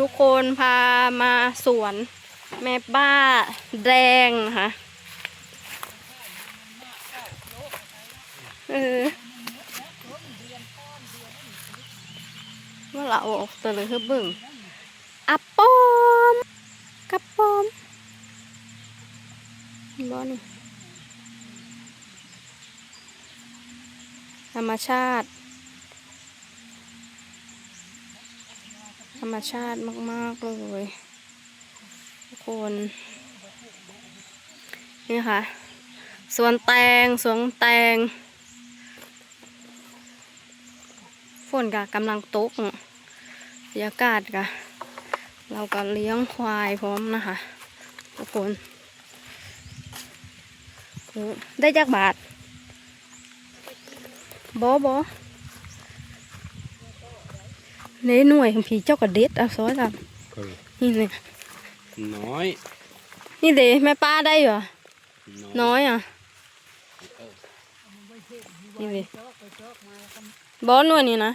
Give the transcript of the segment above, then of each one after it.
ทุกคนพามาสวน แม่บ้าแดงค่ะเออว่าเราออกตัวเลยคือบึ่งอัปปอมกับปอมบ่นี่ธรรมชาติ รรมชาติมาก ๆ เลยทุกคน นี่ค่ะ สวนแตง สวนแตง ฝนกะกำลังตกบรรยากาศกะเราก็เลี้ยงควายพร้อมนะคะทุกคน ได้จักบาทบอบอ เน้หน่วยของผีเจ้ากระเด็ดเอาซอยละเออนี่เลยน้อยนี่เดแม่ป้าได้เหรอน้อยอะนี่เลยบอสหน่วยนี่นะ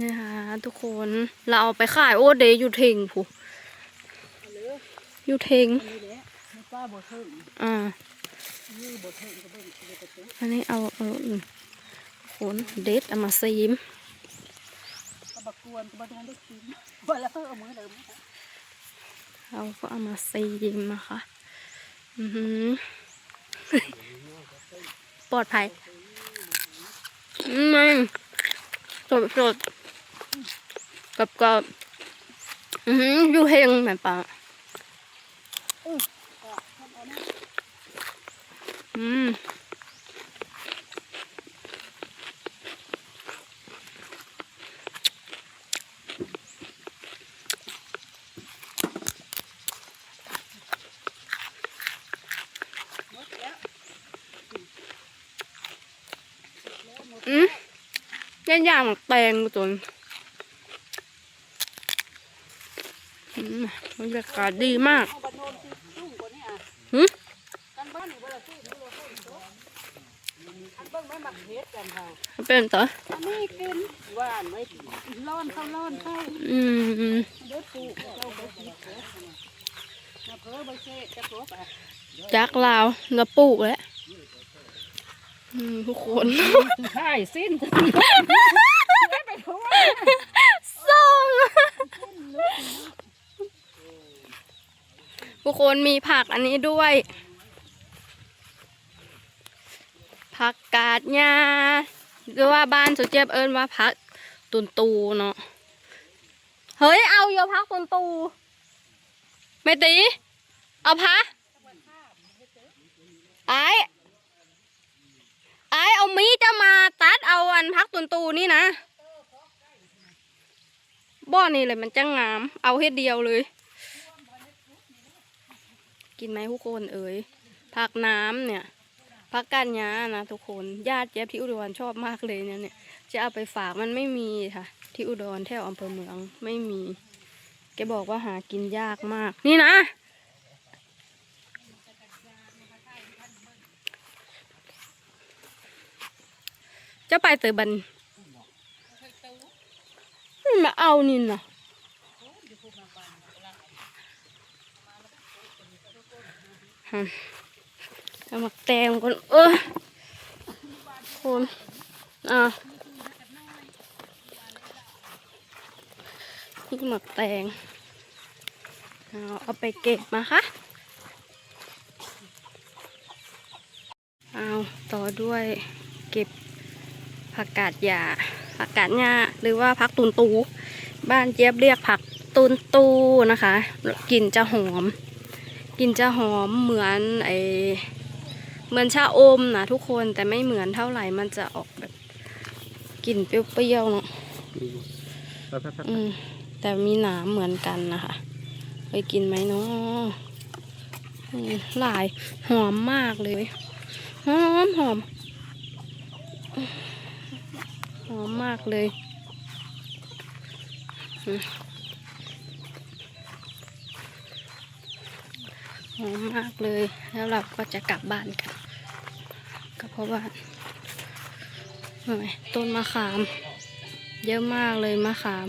นี่ค่ะทุกคนเราเอาไปขายโอเดย์อยู่เทงผู้อยู่เทง บ่เทิงอ่านี่บ่เทิงก็เบิ่งเดี๋ยวไปซื้ออันนี้เอาเอาอืมขนเด็ดเอามาซีมก็บักกวนก็บ่ทันได้กินบ่แล้วเอามือเดิมเราก็เอามาซีมนะคะอือหือปลอดภัยอืมสดสดกับกับอือหืออยู่เฮงแบบปะ อืมอืมย่างย่างแตงจนอืมบรรยากาศดีมาก หึกันบ้านนี่บ่ละซื้อบ่ละคนโตอันเบิ่งไม่มักเฮ็ดกันเฮาเป็นต่ออันนี้กินหวานไว้ร้อนเข้าร้อนเข้าอืมเด้อปลูกเข้าไปสิเด้อมาเพิ่นบ่เซ่จะครบอะจักลาวเราปลูกแล้วอืมทุกคนใช่สิ้นไปทั่วส่ง ทุกคนมีผักอันนี้ด้วย ผักกาดหญ้าหรือว่าบ้านสุเจ็บเอิญว่าผักตุนตูเนาะเฮ้ยเอาโยพักตุนตูไม่ตีเอาพะไอ้ไอ้เอามีจะมาตัดเอาอันพักตุนตูนี่นะบ่อนี่เลยมันจะงาม เอาเฮ็ดเดียวเลย กินไหมทุกคนเอ๋ยผักน้ำเนี่ยผักกานยานะทุกคนญาติเจ๊บที่อุดรชอบมากเลยเนี่ยเนี่ยจะเอาไปฝากมันไม่มีค่ะ ที่อุดรแถวอำเภอเมืองไม่มีแกบอกว่าหากินยากมาก นี่นะจะไปเตยบันไม่มาเอานี่นะฮะ เอามาแตงก่อนเออคนอะนี่หมักแตงเอาเอาไปเก็บมาค่ะเอาต่อด้วยเก็บผักกาดหญ้าผักกาดหญ้าหรือว่าผักตุนตู บ้านเจี๊ยบเรียกผักตุนตูนะคะกลิ่นจะหอม กลิ่นจะหอมเหมือนไอเหมือนชาอมนะทุกคนแต่ไม่เหมือนเท่าไหร่มันจะออกแบบกลิ่นเปรี้ยวๆเนาะอืมแต่มีหนามเหมือนกันนะคะเคยกินไหมเนาะอืมหลายหอมมากเลยหอมหอมหอมมากเลยอืม หอมมากเลย แล้วเราก็จะกลับบ้านกัน ก็เพราะว่าเห็นไหมต้นมะขาม เยอะมากเลยมะขาม